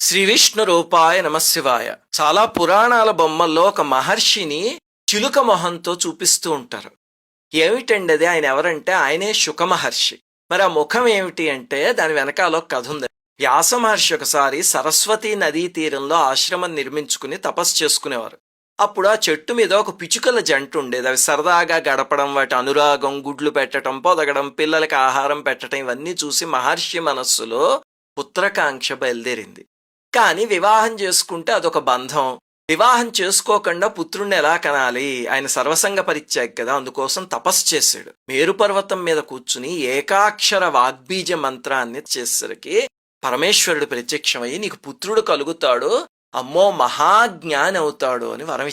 శ్రీ విష్ణు రూపాయ నమశివాయ చాలా పురాణాల బొమ్మల్లో ఒక మహర్షిని చిలుక మొహంతో చూపిస్తూ ఉంటారు. ఏమిటండి అది? ఆయన ఎవరంటే ఆయనే శుక మహర్షి. మరి ఆ ముఖం ఏమిటి అంటే దాని వెనకాల కథ ఉంది. వ్యాస మహర్షి ఒకసారి సరస్వతీ నదీ తీరంలో ఆశ్రమం నిర్మించుకుని తపస్సు చేసుకునేవారు. అప్పుడు ఆ చెట్టు మీద ఒక పిచుకల జంట ఉండేది. అవి సరదాగా గడపడం వాటి అనురాగం గుడ్లు పెట్టడం పొదగడం పిల్లలకి ఆహారం పెట్టడం ఇవన్నీ చూసి మహర్షి మనస్సులో పుత్రకాంక్ష బయలుదేరింది. కానీ వివాహం చేసుకుంటే అదొక బంధం. వివాహం చేసుకోకుండా పుత్రుణ్ణి ఎలా కనాలి? ఆయన సర్వసంగ పరిత్యాగ్ కదా అందుకోసం తపస్సు చేశాడు. మేరు పర్వతం మీద కూర్చుని ఏకాక్షర వాగ్బీజ మంత్రాన్ని చేసేసరికి పరమేశ్వరుడు ప్రత్యక్షమయ్యి నీకు పుత్రుడు కలుగుతాడు అమ్మో మహాజ్ఞాని అవుతాడు అని వరం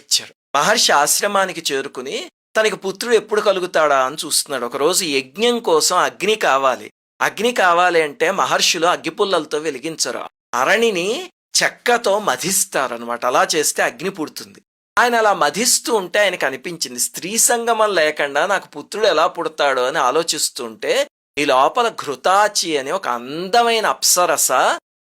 మహర్షి ఆశ్రమానికి చేరుకుని తనకి పుత్రుడు ఎప్పుడు కలుగుతాడా? అని చూస్తున్నాడు. ఒకరోజు యజ్ఞం కోసం అగ్ని కావాలి. అగ్ని కావాలి అంటే మహర్షులు అగ్గిపుల్లలతో వెలిగించరు. అరణిని చెక్కతో మధిస్తారనమాట అలా చేస్తే అగ్ని పుడుతుంది. ఆయన అలా మధిస్తూ ఉంటే ఆయనకు అనిపించింది స్త్రీ సంగమం లేకుండా నాకు పుత్రుడు ఎలా పుడతాడు? అని ఆలోచిస్తుంటే ఈ లోపల ఘృతాచి అనే ఒక అందమైన అప్సరస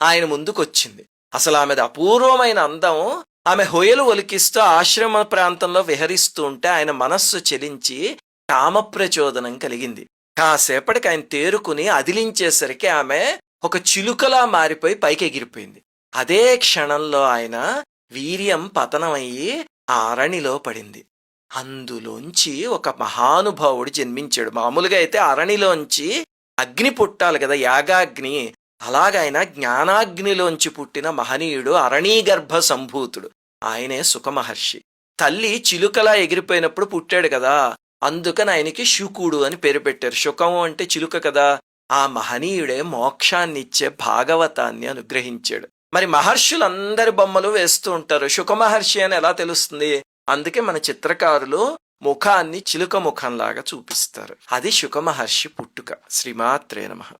ఆయన ముందుకొచ్చింది. అసలు ఆమెది అపూర్వమైన అందం ఆమె హొయలు ఒలికిస్తూ ఆశ్రమ ప్రాంతంలో విహరిస్తూ ఉంటే ఆయన మనస్సు చెలించి కామప్రచోదనం కలిగింది. కాసేపటికి ఆయన తేరుకుని అదిలించేసరికి ఆమె ఒక చిలుకలా మారిపోయి పైకి ఎగిరిపోయింది అదే క్షణంలో ఆయన వీర్యం పతనమయ్యి ఆ అరణిలో పడింది. అందులోంచి ఒక మహానుభావుడు జన్మించాడు. మామూలుగా అయితే అరణిలోంచి అగ్ని పుట్టాలి కదా యాగాగ్ని. అలాగైన జ్ఞానాగ్నిలోంచి పుట్టిన మహనీయుడు అరణీగర్భ సంభూతుడు. ఆయనే సుఖమహర్షి. తల్లి చిలుకలా ఎగిరిపోయినప్పుడు పుట్టాడు కదా అందుకని ఆయనకి శుకుడు అని పేరు పెట్టారు. శుకము అంటే చిలుక కదా ఆ మహనీయుడే మోక్షాన్నిచ్చే భాగవతాన్ని అనుగ్రహించాడు. మరి మహర్షులందరి బొమ్మలు వేస్తూ ఉంటారు. శుక మహర్షి అని ఎలా తెలుస్తుంది? అందుకే మన చిత్రకారులు ముఖాన్ని చిలుక ముఖంలాగా చూపిస్తారు. అది శుక మహర్షి పుట్టుక. శ్రీమాత్రే నమః.